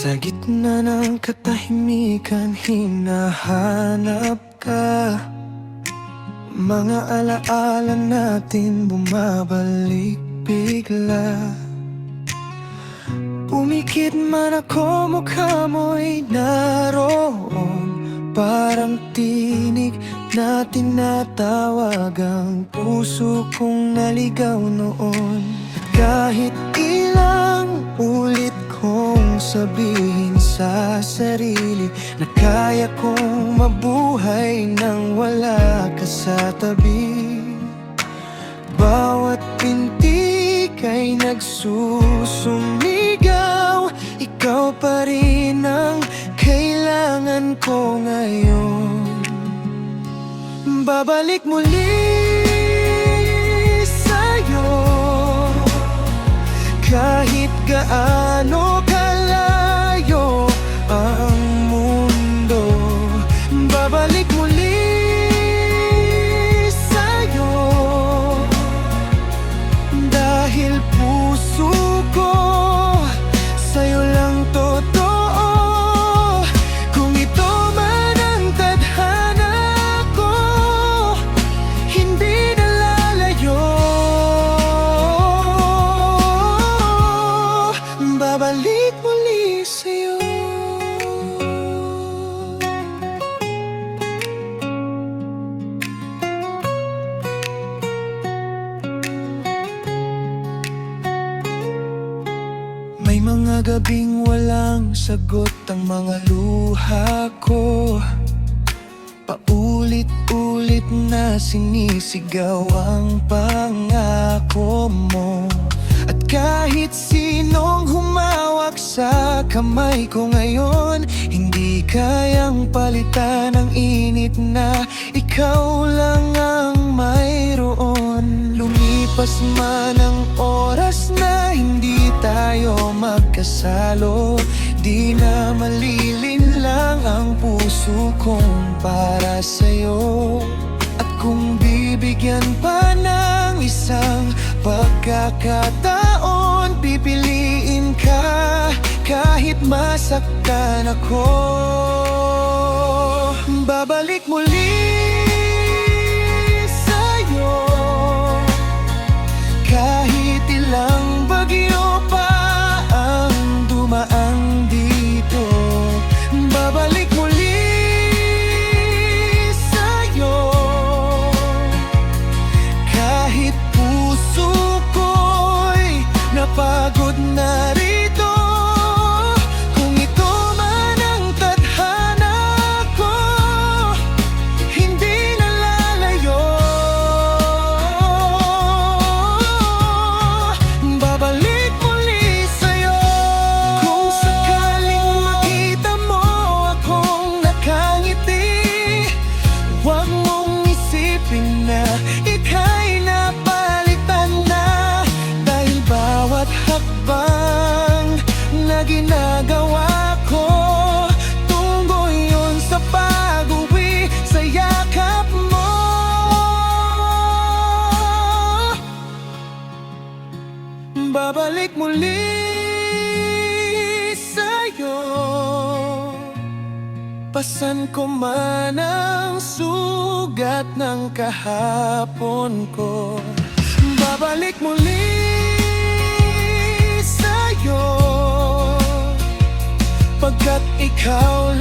gitna ng katahimikan hinahanap ka. Mga alaala natin bumabalik bigla. Umikit man ako mukha mo'y naroon. Parang tinig na tinatawag ang puso kong naligaw noon. Kahit sabihin sa sarili Na kaya kong mabuhay nang wala ka sa tabi. Bawat pintig ay nagsusumigaw Ikaw pa rin ang kailangan ko ngayon. Babalik muli Kahit gaano mga gabing walang sagot ang mga luha ko. Paulit-ulit na sinisigaw ang pangako mo. At kahit sinong humawak sa kamay ko ngayon Hindi kayang palitan ang init na ikaw lang ang mayroon. Lumipas man ang oras na magkasalo Di na malilin lang ang puso kong para sa'yo. At kung bibigyan pa ng isang pagkakataon Pipiliin ka kahit masaktan ako. Babalik muli Babalik muli sa'yo Pasan ko man ang sugat ng kahapon ko. Babalik muli sa'yo Pagkat ikaw